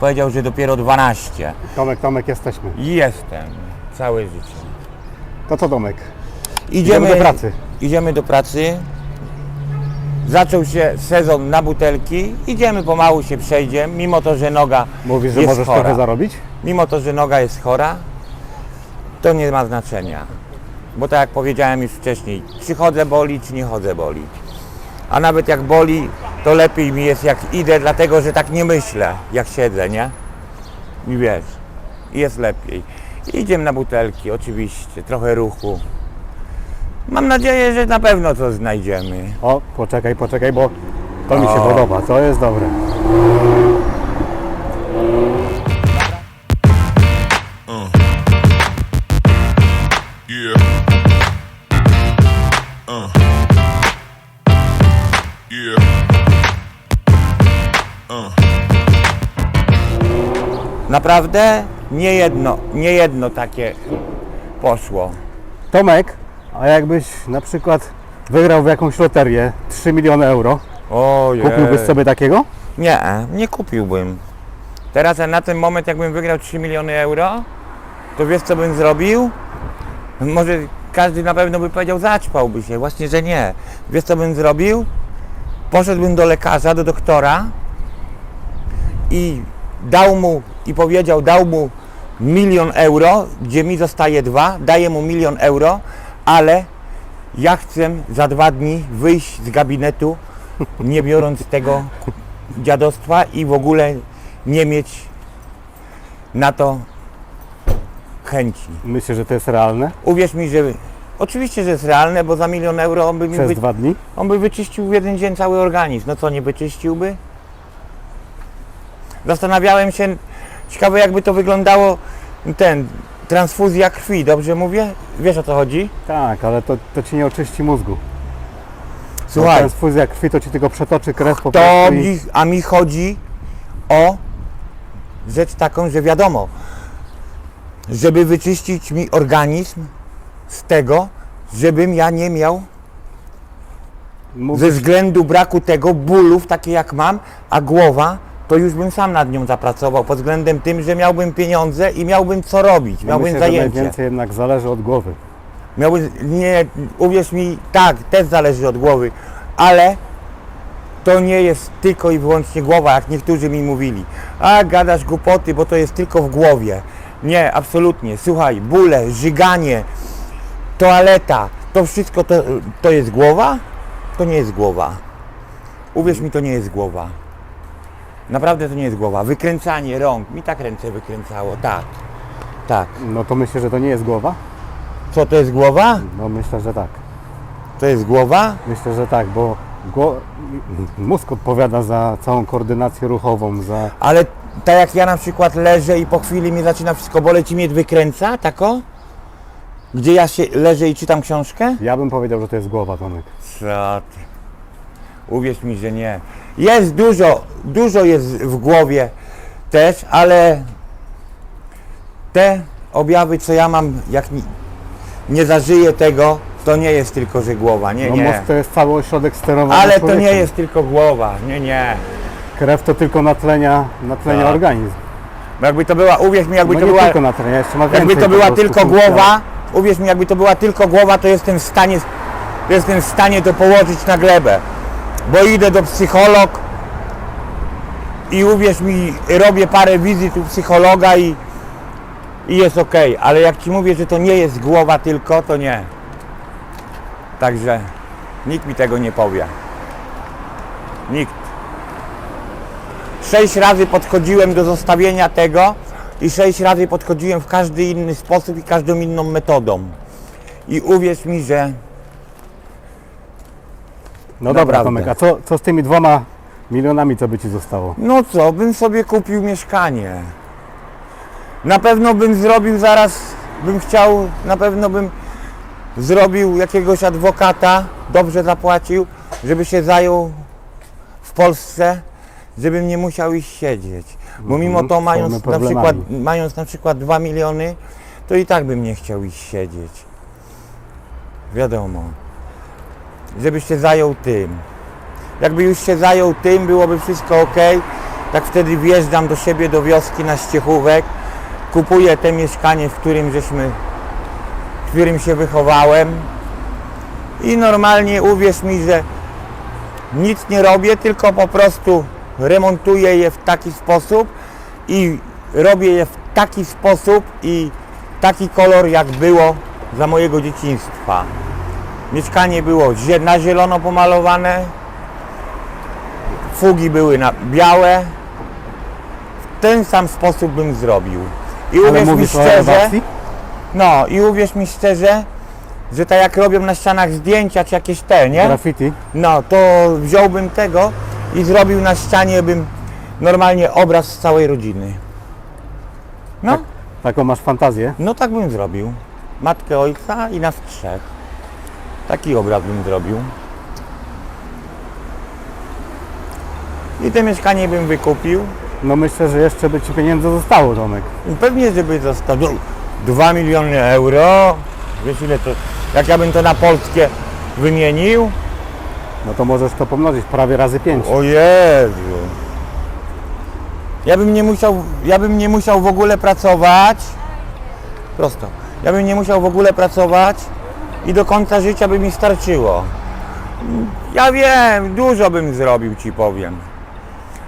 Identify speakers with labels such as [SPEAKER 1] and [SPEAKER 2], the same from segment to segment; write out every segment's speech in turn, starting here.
[SPEAKER 1] powiedział, że dopiero 12.
[SPEAKER 2] Tomek, Tomek, jesteśmy.
[SPEAKER 1] I jestem całe życie.
[SPEAKER 2] To co Tomek?
[SPEAKER 1] Idziemy,
[SPEAKER 2] do pracy.
[SPEAKER 1] Idziemy do pracy. Zaczął się sezon na butelki. Idziemy pomału się przejdziemy, mimo to, że noga
[SPEAKER 2] Mówisz, że
[SPEAKER 1] jest
[SPEAKER 2] możesz
[SPEAKER 1] chora.
[SPEAKER 2] trochę zarobić?
[SPEAKER 1] Mimo to, że noga jest chora, to nie ma znaczenia. Bo tak jak powiedziałem już wcześniej, czy chodzę boli, czy nie chodzę boli. A nawet jak boli, to lepiej mi jest jak idę, dlatego że tak nie myślę, jak siedzę, nie? I wiesz, jest lepiej. Idziemy na butelki, oczywiście, trochę ruchu. Mam nadzieję, że na pewno coś znajdziemy.
[SPEAKER 2] O, poczekaj, poczekaj, bo to mi się
[SPEAKER 1] O.
[SPEAKER 2] podoba, to jest dobre.
[SPEAKER 1] Naprawdę nie jedno, nie jedno takie poszło.
[SPEAKER 2] Tomek, a jakbyś na przykład wygrał w jakąś loterię 3 miliony euro,
[SPEAKER 1] Ojej.
[SPEAKER 2] kupiłbyś sobie takiego?
[SPEAKER 1] Nie, nie kupiłbym. Teraz na ten moment, jakbym wygrał 3 miliony euro, to wiesz co bym zrobił? Może każdy na pewno by powiedział, zaćpałby się. Właśnie, że nie. Wiesz co bym zrobił? Poszedłbym do lekarza, do doktora i dał mu, i powiedział, dał mu milion euro, gdzie mi zostaje dwa, daję mu milion euro, ale ja chcę za dwa dni wyjść z gabinetu, nie biorąc tego dziadostwa i w ogóle nie mieć na to chęci.
[SPEAKER 2] Myślę, że to jest realne
[SPEAKER 1] Uwierz mi, że oczywiście, że jest realne, bo za milion euro on by mi
[SPEAKER 2] przez
[SPEAKER 1] wy,
[SPEAKER 2] dwa dni.
[SPEAKER 1] on by wyczyścił w jeden dzień cały organizm. No co, nie wyczyściłby? Zastanawiałem się, ciekawe jakby to wyglądało, ten, transfuzja krwi, dobrze mówię? Wiesz o co chodzi?
[SPEAKER 2] Tak, ale to, to ci nie oczyści mózgu.
[SPEAKER 1] Słuchaj,
[SPEAKER 2] Transfuzja krwi to ci tylko przetoczy krew po
[SPEAKER 1] to
[SPEAKER 2] prostu i...
[SPEAKER 1] mi, a mi chodzi o rzecz taką, że wiadomo, żeby wyczyścić mi organizm z tego, żebym ja nie miał ze względu braku tego bólów, takie jak mam, a głowa, to już bym sam nad nią zapracował pod względem tym, że miałbym pieniądze i miałbym co robić,
[SPEAKER 2] Ja
[SPEAKER 1] miałbym
[SPEAKER 2] myślę, że
[SPEAKER 1] zajęcie.
[SPEAKER 2] najwięcej jednak zależy od głowy.
[SPEAKER 1] Miałbym, nie, uwierz mi, tak, też zależy od głowy, ale to nie jest tylko i wyłącznie głowa, jak niektórzy mi mówili. A, gadasz głupoty, bo to jest tylko w głowie. Nie, absolutnie. Słuchaj, bóle, żyganie, toaleta, to wszystko to, to jest głowa? To nie jest głowa. Uwierz mi, to nie jest głowa. Naprawdę to nie jest głowa. Wykręcanie rąk, mi tak ręce wykręcało, tak. Tak.
[SPEAKER 2] No to myślę, że to nie jest głowa?
[SPEAKER 1] Co to jest głowa?
[SPEAKER 2] No myślę, że tak.
[SPEAKER 1] To jest głowa?
[SPEAKER 2] Myślę, że tak, bo gło... mózg odpowiada za całą koordynację ruchową, za...
[SPEAKER 1] Ale tak jak ja na przykład leżę i po chwili mi zaczyna wszystko boleć i mnie wykręca, tako? Gdzie ja się leżę i czytam książkę?
[SPEAKER 2] Ja bym powiedział, że to jest głowa, Tomek.
[SPEAKER 1] Co ty? Uwierz mi, że nie. Jest dużo, dużo jest w głowie też, ale te objawy, co ja mam, jak nie, nie zażyję tego, to nie jest tylko, że głowa, nie,
[SPEAKER 2] No
[SPEAKER 1] nie.
[SPEAKER 2] mózg to jest cały ośrodek sterowania
[SPEAKER 1] Ale to
[SPEAKER 2] człowiekiem.
[SPEAKER 1] nie jest tylko głowa, nie, nie.
[SPEAKER 2] Krew to tylko natlenia, natlenia
[SPEAKER 1] Tak.
[SPEAKER 2] organizm.
[SPEAKER 1] Bo jakby to była, uwierz mi, jakby
[SPEAKER 2] no
[SPEAKER 1] to
[SPEAKER 2] nie
[SPEAKER 1] była...
[SPEAKER 2] tylko natlenia, jeszcze ma więcej
[SPEAKER 1] Jakby to
[SPEAKER 2] po
[SPEAKER 1] była
[SPEAKER 2] prostu
[SPEAKER 1] tylko
[SPEAKER 2] funkcjonalnych.
[SPEAKER 1] głowa, uwierz mi, jakby to była tylko głowa, to jestem w stanie, jestem w stanie to położyć na glebę. Bo idę do psycholog i uwierz mi, robię parę wizyt u psychologa i, i jest ok. Ale jak ci mówię, że to nie jest głowa tylko, to nie. Także nikt mi tego nie powie. Nikt. Sześć razy podchodziłem do zostawienia tego i sześć razy podchodziłem w każdy inny sposób i każdą inną metodą. I uwierz mi, że
[SPEAKER 2] No dobra,
[SPEAKER 1] Naprawdę.
[SPEAKER 2] Tomek, a co, co z tymi dwoma milionami, co by ci zostało?
[SPEAKER 1] no co, bym sobie kupił mieszkanie. Na pewno bym zrobił zaraz, bym chciał, na pewno bym zrobił jakiegoś adwokata, dobrze zapłacił, żeby się zajął w Polsce, żebym nie musiał iść siedzieć. Bo mimo
[SPEAKER 2] Mhm,
[SPEAKER 1] to
[SPEAKER 2] z
[SPEAKER 1] mając na, przykład, mając na przykład 2 miliony, to i tak bym nie chciał iść siedzieć. Wiadomo. Żebyś się zajął tym. Jakby już się zajął tym, byłoby wszystko ok, tak wtedy wjeżdżam do siebie do wioski na Ściechówek, kupuję te mieszkanie, w którym żeśmy, w którym się wychowałem i normalnie uwierz mi, że nic nie robię, tylko po prostu remontuję je w taki sposób i robię je w taki sposób i taki kolor jak było za mojego dzieciństwa. Mieszkanie było na zielono pomalowane, fugi były na białe. W ten sam sposób bym zrobił. I
[SPEAKER 2] Ale
[SPEAKER 1] uwierz mi
[SPEAKER 2] mówisz o
[SPEAKER 1] szczerze,
[SPEAKER 2] elewacji?
[SPEAKER 1] no i uwierz mi szczerze, że tak jak robią na ścianach zdjęcia czy jakieś te, nie?
[SPEAKER 2] Graffiti?
[SPEAKER 1] No, to wziąłbym tego i zrobił na ścianie bym normalnie obraz z całej rodziny. No,
[SPEAKER 2] Tak. Taką masz fantazję?
[SPEAKER 1] no tak bym zrobił. Matkę, ojca i nas trzech. Taki obraz bym zrobił. I to mieszkanie bym wykupił.
[SPEAKER 2] No myślę, że jeszcze by ci pieniędzy zostało, Tomek.
[SPEAKER 1] I pewnie, żeby został 2 miliony euro. Wiesz ile to, jak ja bym to na polskie wymienił?
[SPEAKER 2] No to możesz to pomnożyć prawie razy pięć.
[SPEAKER 1] O Jezu. Ja bym nie musiał, ja bym nie musiał w ogóle pracować. Prosto. Ja bym nie musiał w ogóle pracować i do końca życia by mi starczyło. Ja wiem, dużo bym zrobił, ci powiem.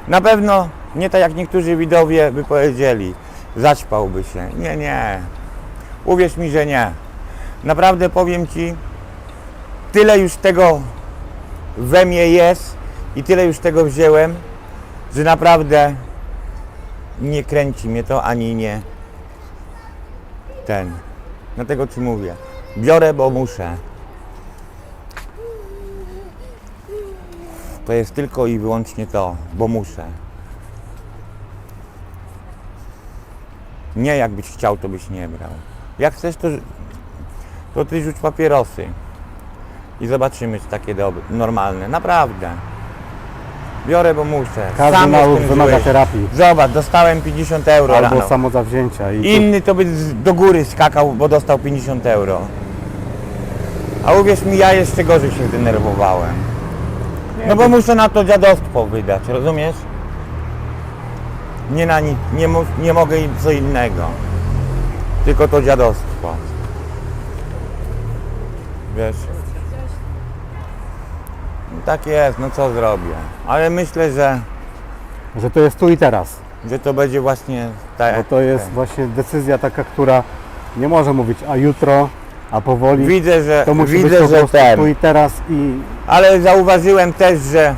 [SPEAKER 1] Na pewno nie tak jak niektórzy widowie by powiedzieli, zaćpałby się. Nie, nie. Uwierz mi, że nie. Naprawdę powiem ci, tyle już tego we mnie jest i tyle już tego wziąłem, że naprawdę nie kręci mnie to ani nie ten. Dlatego ci mówię. Biorę, bo muszę. To jest tylko i wyłącznie to, bo muszę. Nie jakbyś chciał, to byś nie brał. Jak chcesz, to, to ty rzuć papierosy i zobaczymy, czy takie dobre, normalne. Naprawdę. Biorę, bo muszę.
[SPEAKER 2] Każdy
[SPEAKER 1] Sam
[SPEAKER 2] nauk
[SPEAKER 1] jestem
[SPEAKER 2] wymaga
[SPEAKER 1] zły.
[SPEAKER 2] terapii.
[SPEAKER 1] Zobacz, dostałem 50 euro
[SPEAKER 2] Albo
[SPEAKER 1] rano.
[SPEAKER 2] samozawzięcia. I tu-
[SPEAKER 1] Inny to by z- do góry skakał, bo dostał 50 euro. A uwierz mi, ja jeszcze gorzej się zdenerwowałem. No bo muszę na to dziadostwo wydać, rozumiesz? Nie na nic, nie, nie mogę i co innego. Tylko to dziadostwo. Wiesz? No tak jest, no co zrobię. Ale myślę, że,
[SPEAKER 2] Że to jest tu i teraz.
[SPEAKER 1] że to będzie właśnie tak.
[SPEAKER 2] Bo to jest właśnie decyzja taka, która nie może mówić a jutro, a powoli.
[SPEAKER 1] Widzę, że
[SPEAKER 2] to musi
[SPEAKER 1] widzę,
[SPEAKER 2] być
[SPEAKER 1] że ten.
[SPEAKER 2] tu i teraz i
[SPEAKER 1] Ale zauważyłem też, że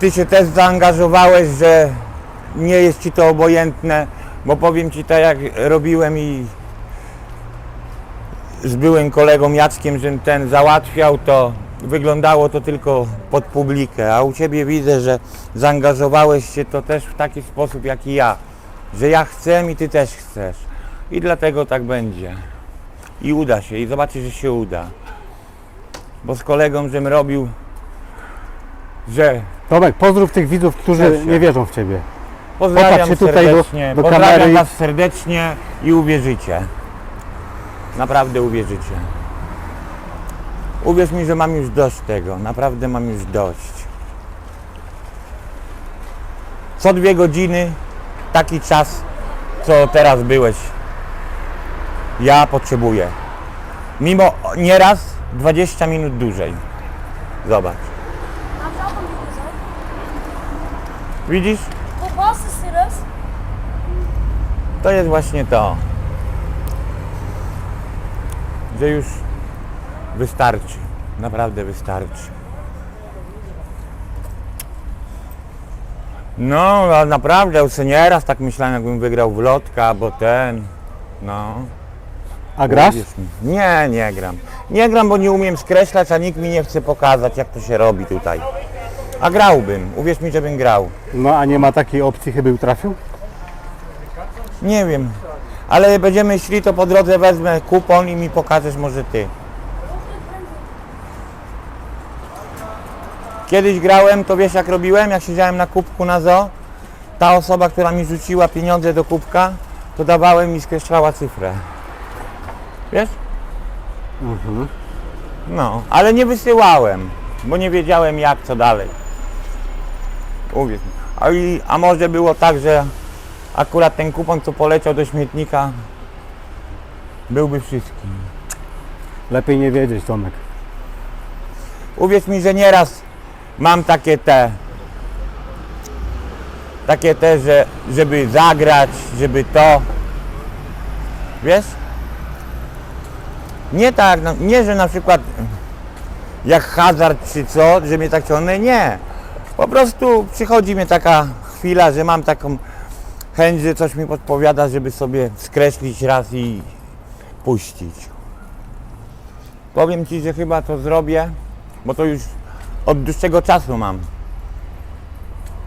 [SPEAKER 1] ty się też zaangażowałeś, że nie jest ci to obojętne, bo powiem ci tak jak robiłem i z byłym kolegą Jackiem, że ten załatwiał, to wyglądało to tylko pod publikę, a u ciebie widzę, że zaangażowałeś się to też w taki sposób jak i ja, że ja chcę i ty też chcesz. I dlatego tak będzie. I uda się, i zobaczysz, że się uda bo z kolegą, żem robił, że
[SPEAKER 2] Tomek, pozdrów tych widzów, którzy
[SPEAKER 1] Cześć,
[SPEAKER 2] nie wierzą w Ciebie.
[SPEAKER 1] pozdrawiam
[SPEAKER 2] Popatrz się tutaj do-
[SPEAKER 1] serdecznie,
[SPEAKER 2] do
[SPEAKER 1] pozdrawiam
[SPEAKER 2] kamery.
[SPEAKER 1] Was serdecznie i uwierzycie. Naprawdę uwierzycie. Uwierz mi, że mam już dość tego, naprawdę mam już dość. Co dwie godziny, taki czas, co teraz byłeś, ja potrzebuję. Mimo nieraz 20 minut dłużej. Zobacz.
[SPEAKER 3] Güzel.
[SPEAKER 1] Widzisz? To jest właśnie to, że już wystarczy, naprawdę No, a naprawdę, już nieraz tak myślałem, jakbym wygrał w lotka, albo ten, no.
[SPEAKER 2] A grasz?
[SPEAKER 1] Mi. Nie, nie gram. Nie gram, bo nie umiem skreślać, a nikt mi nie chce pokazać, jak to się robi tutaj. A grałbym, uwierz mi, żebym grał.
[SPEAKER 2] No a nie ma takiej opcji, chyba trafił?
[SPEAKER 1] Nie wiem, ale będziemy szli, to po drodze wezmę kupon i mi pokażesz może ty. Kiedyś grałem, to wiesz jak robiłem, jak siedziałem na kubku na zoo, ta osoba, która mi rzuciła pieniądze do kubka, to dawałem i skreślała cyfrę. Wiesz? No, ale nie wysyłałem, bo nie wiedziałem jak, co dalej. Uwierz mi. A, i, a może było tak, że akurat ten kupon, co poleciał do śmietnika, byłby wszystkim.
[SPEAKER 2] Lepiej nie wiedzieć, Tomek.
[SPEAKER 1] Uwierz mi, że nieraz mam takie te, takie te, że żeby zagrać, żeby to, wiesz? Nie tak, no, nie, że na przykład jak hazard czy co, że mnie tak ciągnę, nie. Po prostu przychodzi mi taka chwila, że mam taką chęć, że coś mi podpowiada, żeby sobie skreślić raz i puścić. Powiem Ci, że chyba to zrobię, bo to już od dłuższego czasu mam.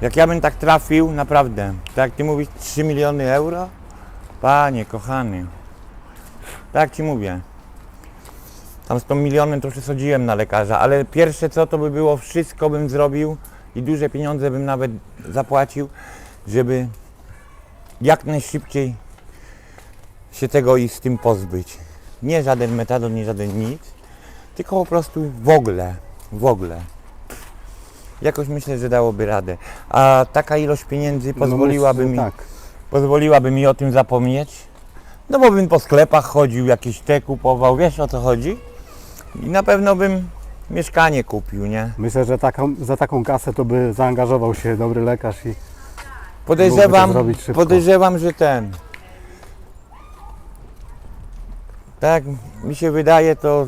[SPEAKER 1] Jak ja bym tak trafił, naprawdę, tak jak Ty mówisz, 3 miliony euro? Panie, kochany, tak Ci mówię. Tam z tą milionem to przesadziłem na lekarza, ale pierwsze co to by było, wszystko bym zrobił i duże pieniądze bym nawet zapłacił, żeby jak najszybciej się tego i z tym pozbyć. Nie żaden metadon, nie żaden nic, tylko po prostu w ogóle, w ogóle. Jakoś myślę, że dałoby radę. A taka ilość pieniędzy pozwoliłaby
[SPEAKER 2] no myślę,
[SPEAKER 1] mi
[SPEAKER 2] że Tak.
[SPEAKER 1] pozwoliłaby mi o tym zapomnieć. No bo bym po sklepach chodził, jakieś te kupował, wiesz o co chodzi? I na pewno bym mieszkanie kupił, nie?
[SPEAKER 2] Myślę, że taką, za taką kasę to by zaangażował się dobry lekarz i
[SPEAKER 1] Podejrzewam,
[SPEAKER 2] Mógłby to zrobić szybko.
[SPEAKER 1] podejrzewam, że ten. Tak mi się wydaje to.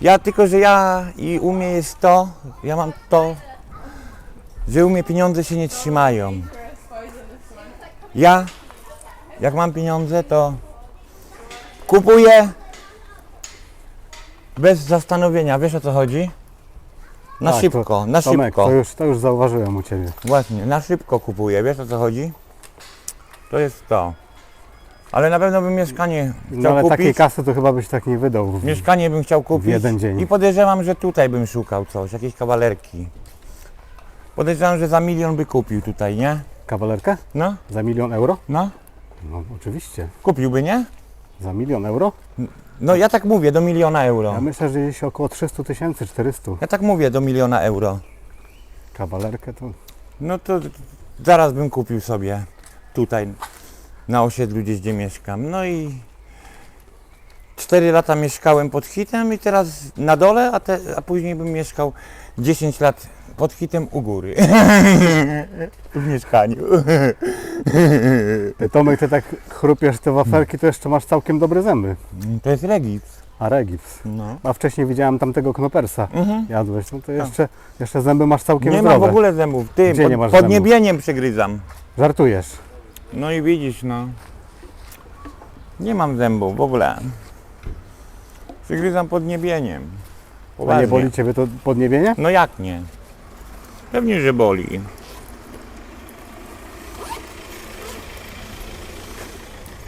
[SPEAKER 1] Ja tylko, że ja i u mnie jest to, ja mam to, że u mnie pieniądze się nie trzymają. Ja, jak mam pieniądze, to kupuję bez zastanowienia. Wiesz o co chodzi? Na
[SPEAKER 2] Tak, to-
[SPEAKER 1] szybko, na
[SPEAKER 2] Tomek,
[SPEAKER 1] szybko.
[SPEAKER 2] to już, to już zauważyłem u Ciebie.
[SPEAKER 1] Właśnie, na szybko kupuję, wiesz o co chodzi? To jest to. Ale na pewno bym mieszkanie chciał
[SPEAKER 2] No ale
[SPEAKER 1] kupić.
[SPEAKER 2] takiej kasy to chyba byś tak nie wydał. w-
[SPEAKER 1] Mieszkanie bym chciał kupić.
[SPEAKER 2] jeden dzień.
[SPEAKER 1] I podejrzewam, że tutaj bym szukał coś, jakieś kawalerki. Podejrzewam, że za milion by kupił tutaj, nie?
[SPEAKER 2] Kawalerkę?
[SPEAKER 1] No,
[SPEAKER 2] Za milion euro?
[SPEAKER 1] no.
[SPEAKER 2] No oczywiście.
[SPEAKER 1] Kupiłby, nie?
[SPEAKER 2] Za milion euro?
[SPEAKER 1] No ja tak mówię, do miliona euro.
[SPEAKER 2] Ja myślę, że gdzieś około 300 tysięcy, 400.
[SPEAKER 1] Ja tak mówię, do miliona euro.
[SPEAKER 2] Kawalerkę to...
[SPEAKER 1] No to zaraz bym kupił sobie tutaj na osiedlu gdzieś gdzie mieszkam. No i 4 lata mieszkałem pod hitem i teraz na dole, a, te, a później bym mieszkał 10 lat pod hitem u góry. w mieszkaniu.
[SPEAKER 2] Tomek, Ty tak chrupiesz te wafelki, to jeszcze masz całkiem dobre zęby.
[SPEAKER 1] To jest regips.
[SPEAKER 2] A regips.
[SPEAKER 1] No.
[SPEAKER 2] A wcześniej widziałem tamtego knopersa.
[SPEAKER 1] Mhm.
[SPEAKER 2] Jadłeś, no to jeszcze, jeszcze zęby masz całkiem
[SPEAKER 1] Nie
[SPEAKER 2] zdrowe.
[SPEAKER 1] mam w ogóle zębów. Ty,
[SPEAKER 2] Gdzie nie
[SPEAKER 1] pod,
[SPEAKER 2] masz
[SPEAKER 1] podniebieniem przegryzam.
[SPEAKER 2] Żartujesz.
[SPEAKER 1] No i widzisz, no. Nie mam zębów w ogóle. Przygryzam podniebieniem.
[SPEAKER 2] A nie boli Ciebie to podniebienie?
[SPEAKER 1] No jak nie? Pewnie, że boli.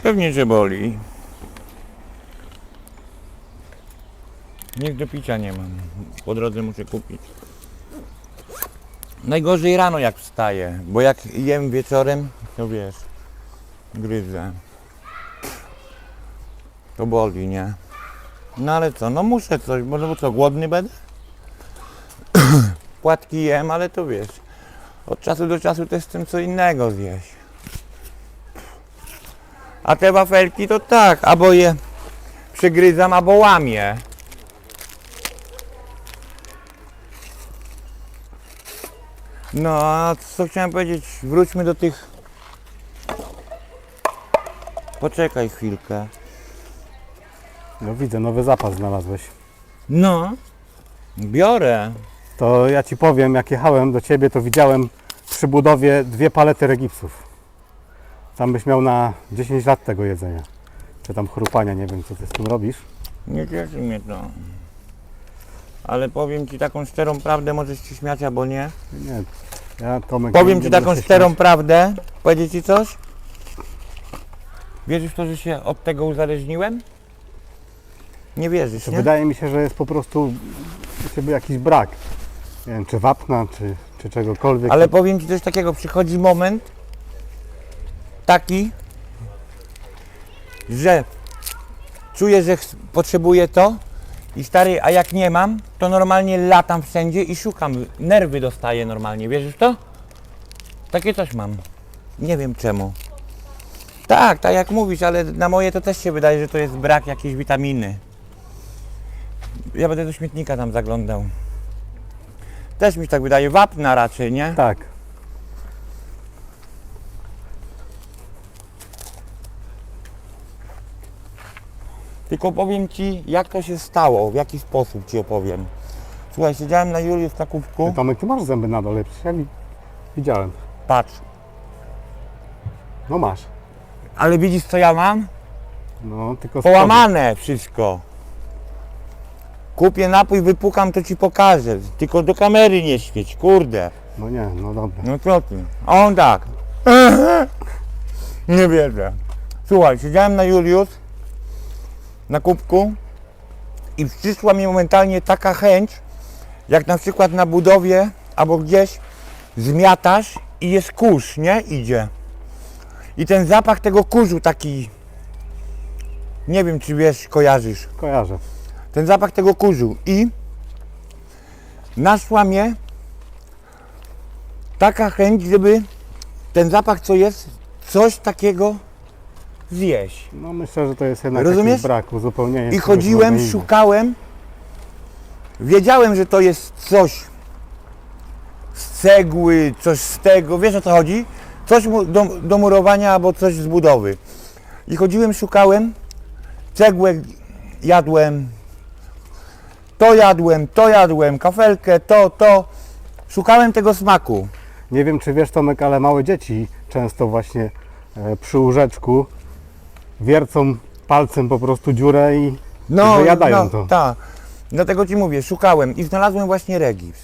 [SPEAKER 1] Pewnie, że boli. Nic do picia nie mam. Po drodze muszę kupić. Najgorzej rano jak wstaję, bo jak jem wieczorem, to wiesz, gryzę. To boli, nie? No ale co, no muszę coś, bo no co, głodny będę? Płatki jem, ale to wiesz, od czasu do czasu też chcę co innego zjeść. A te wafelki to tak, albo je przygryzam, albo łamię. No, a co chciałem powiedzieć, wróćmy do tych... Poczekaj chwilkę.
[SPEAKER 2] No widzę, nowy zapas znalazłeś.
[SPEAKER 1] No, biorę.
[SPEAKER 2] To ja Ci powiem, jak jechałem do Ciebie, to widziałem przy budowie dwie palety regipsów. Tam byś miał na 10 lat tego jedzenia. Czy tam chrupania, nie wiem co Ty z tym robisz.
[SPEAKER 1] Nie cieszy mnie to. Ale powiem Ci taką szczerą prawdę, możesz się śmiać albo nie.
[SPEAKER 2] Nie, ja Tomek...
[SPEAKER 1] Powiem
[SPEAKER 2] nie
[SPEAKER 1] Ci
[SPEAKER 2] będę
[SPEAKER 1] taką
[SPEAKER 2] się
[SPEAKER 1] szczerą
[SPEAKER 2] śmiać.
[SPEAKER 1] prawdę. Powiedzieć Ci coś? Wierzysz w to, że się od tego uzależniłem? Nie wierzysz,
[SPEAKER 2] To
[SPEAKER 1] nie?
[SPEAKER 2] wydaje mi się, że jest po prostu u Ciebie jakiś brak. Nie wiem, czy wapna, czy, czy czegokolwiek.
[SPEAKER 1] Ale powiem Ci coś takiego, przychodzi moment taki, że czuję, że potrzebuję to i stary, a jak nie mam, to normalnie latam wszędzie i szukam, nerwy dostaję normalnie, wierzysz to? Takie coś mam. Nie wiem czemu. Tak, tak jak mówisz, ale na moje to też się wydaje, że to jest brak jakiejś witaminy. Ja będę do śmietnika tam zaglądał. Też mi się tak wydaje, wapna raczej, nie?
[SPEAKER 2] Tak.
[SPEAKER 1] Tylko powiem Ci, jak to się stało, w jaki sposób Ci opowiem. Słuchaj, siedziałem na Julius na kubku,
[SPEAKER 2] Tomek, ty masz zęby na dole, przecież ja wi- widziałem.
[SPEAKER 1] patrz,
[SPEAKER 2] No masz.
[SPEAKER 1] ale widzisz co ja mam?
[SPEAKER 2] No, tylko
[SPEAKER 1] Połamane wszystko. Kupię napój, wypukam, to Ci pokażę. Tylko do kamery nie świeć, kurde.
[SPEAKER 2] No nie, no dobra.
[SPEAKER 1] No co ty? A on tak. Nie wierzę. Słuchaj, siedziałem na Julius, na kubku i przyszła mi momentalnie taka chęć, jak na przykład na budowie albo gdzieś zmiatasz i jest kurz, nie? Idzie. I ten zapach tego kurzu taki, nie wiem czy wiesz, kojarzysz,
[SPEAKER 2] Kojarzę.
[SPEAKER 1] Ten zapach tego kurzu i naszła mnie taka chęć, żeby ten zapach co jest, coś takiego zjeść.
[SPEAKER 2] No myślę, że to jest jednak
[SPEAKER 1] Rozumiesz?
[SPEAKER 2] brak, uzupełnienie.
[SPEAKER 1] I chodziłem, szukałem, wiedziałem, że to jest coś z cegły, coś z tego, wiesz o co chodzi? Coś do, do murowania albo coś z budowy. I chodziłem, szukałem, cegłę jadłem, to jadłem, to jadłem, kafelkę, to, to. Szukałem tego smaku.
[SPEAKER 2] Nie wiem, czy wiesz Tomek, ale małe dzieci często właśnie e, przy łóżeczku wiercą palcem po prostu dziurę i
[SPEAKER 1] No,
[SPEAKER 2] wyjadają
[SPEAKER 1] no,
[SPEAKER 2] to.
[SPEAKER 1] Tak. Dlatego ci mówię, szukałem i znalazłem właśnie regips.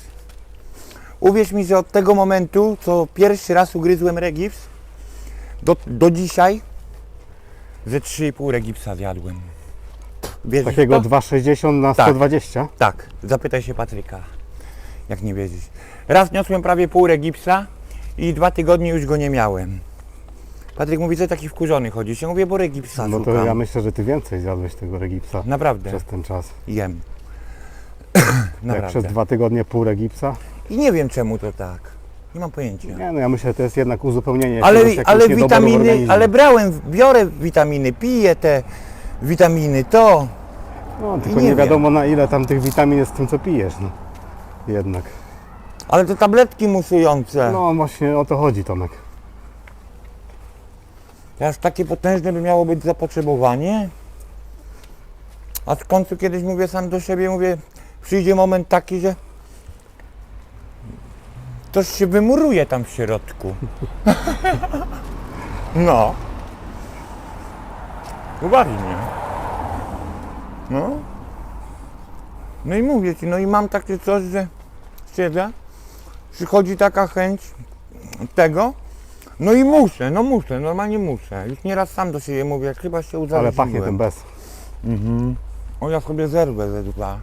[SPEAKER 1] Uwierz mi, że od tego momentu, co pierwszy raz ugryzłem regips, do, do dzisiaj, ze 3,5 regipsa zjadłem. Wierzysz w
[SPEAKER 2] Takiego
[SPEAKER 1] to?
[SPEAKER 2] 2,60 na
[SPEAKER 1] Tak.
[SPEAKER 2] 120.
[SPEAKER 1] Tak, zapytaj się Patryka, jak nie wiedzieć. Raz niosłem prawie pół regipsa i dwa tygodnie już go nie miałem. Patryk mówi, co taki wkurzony chodzisz? Ja mówię, bo regipsa
[SPEAKER 2] No to
[SPEAKER 1] szukam.
[SPEAKER 2] ja myślę, że ty więcej zjadłeś tego regipsa
[SPEAKER 1] Naprawdę,
[SPEAKER 2] przez ten czas.
[SPEAKER 1] jem.
[SPEAKER 2] Jak
[SPEAKER 1] Naprawdę.
[SPEAKER 2] przez dwa tygodnie pół regipsa.
[SPEAKER 1] I nie wiem czemu to tak. Nie mam pojęcia.
[SPEAKER 2] Nie no, ja myślę, że to jest jednak uzupełnienie
[SPEAKER 1] Ale,
[SPEAKER 2] jakiegoś,
[SPEAKER 1] ale
[SPEAKER 2] jakiegoś niedoboru w
[SPEAKER 1] witaminy,
[SPEAKER 2] organizmie.
[SPEAKER 1] ale brałem, biorę witaminy, piję te witaminy, to.
[SPEAKER 2] No, tylko
[SPEAKER 1] nie
[SPEAKER 2] nie, wiadomo na ile tam tych witamin jest w tym, co pijesz. No. Jednak.
[SPEAKER 1] Ale te tabletki musujące.
[SPEAKER 2] No właśnie o to chodzi, Tomek.
[SPEAKER 1] Aż takie potężne by miało być zapotrzebowanie. A w końcu kiedyś mówię sam do siebie, mówię, przyjdzie moment taki, że coś się wymuruje tam w środku. no. Uważnie. No. No i mówię ci, no i mam takie coś, że siedzę, przychodzi taka chęć tego, no i muszę, no muszę, normalnie muszę. Już nieraz sam do siebie mówię, jak chyba się
[SPEAKER 2] Ale
[SPEAKER 1] uzależniłem.
[SPEAKER 2] pachnie tym bez.
[SPEAKER 1] Mhm. O, ja sobie zerwę ze dwa.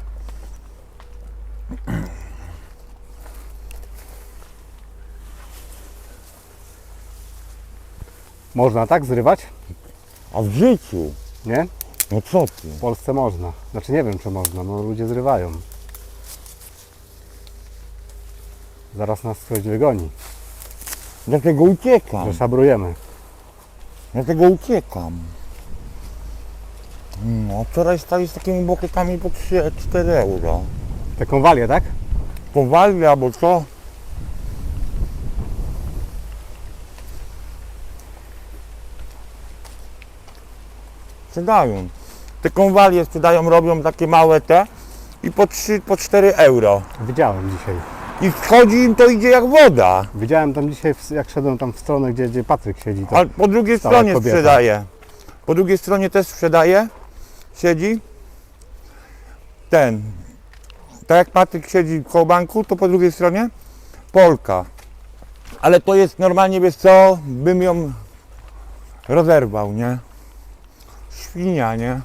[SPEAKER 2] Można tak zrywać?
[SPEAKER 1] A w życiu?
[SPEAKER 2] Nie?
[SPEAKER 1] No co ty?
[SPEAKER 2] W Polsce można. Znaczy nie wiem, czy można, no ludzie zrywają. Zaraz nas ktoś wygoni,
[SPEAKER 1] Dlatego uciekam.
[SPEAKER 2] że szabrujemy.
[SPEAKER 1] Dlatego uciekam. No, wczoraj stali z takimi bukietami po 3-4 euro.
[SPEAKER 2] Taką walię, tak?
[SPEAKER 1] Powali albo co? Sprzedają. Te konwalie sprzedają, robią takie małe te i po 3, po 4 euro.
[SPEAKER 2] Widziałem dzisiaj.
[SPEAKER 1] I wchodzi im to idzie jak woda.
[SPEAKER 2] Widziałem tam dzisiaj, jak szedłem tam w stronę, gdzie, gdzie Patryk siedzi.
[SPEAKER 1] A po drugiej stronie
[SPEAKER 2] kobieta.
[SPEAKER 1] sprzedaje. Po drugiej stronie też sprzedaje. Siedzi. Ten. Tak jak Patryk siedzi koło banku, to po drugiej stronie Polka. Ale to jest normalnie, wiesz co, bym ją rozerwał, nie? Świnia, nie?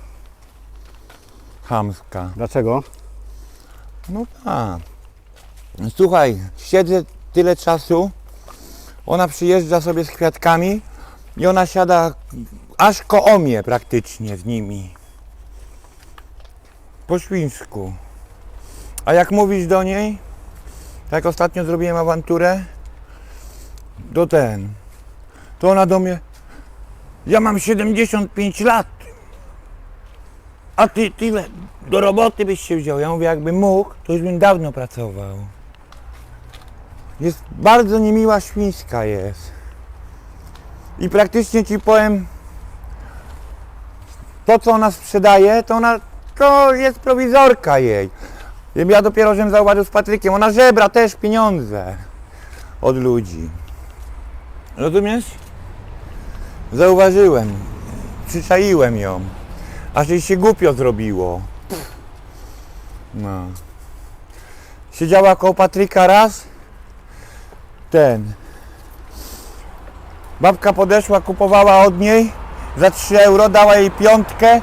[SPEAKER 1] Chamska.
[SPEAKER 2] Dlaczego?
[SPEAKER 1] No tak. Słuchaj, siedzę tyle czasu, ona przyjeżdża sobie z kwiatkami i ona siada aż koło mnie praktycznie z nimi. Po świńsku. A jak mówisz do niej, tak jak ostatnio zrobiłem awanturę, to ten, to ona do mnie, ja mam 75 lat, a ty tyle, do roboty byś się wziął. Ja mówię, jakbym mógł, to już bym dawno pracował. Jest bardzo niemiła świńska jest. I praktycznie ci powiem, to co ona sprzedaje, to ona, to jest prowizorka jej. Ja dopiero żem zauważył z Patrykiem, ona żebra też pieniądze od ludzi. Rozumiesz? Zauważyłem, przyczaiłem ją, aż jej się głupio zrobiło. No. Siedziała koło Patryka raz, ten. Babka podeszła, kupowała od niej za 3 euro, dała jej piątkę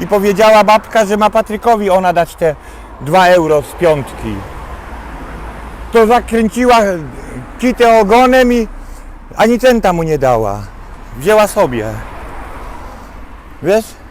[SPEAKER 1] i powiedziała babka, że ma Patrykowi ona dać te 2 euro z piątki. To zakręciła kitę ogonem i ani centa mu nie dała. Wzięła sobie. Wiesz?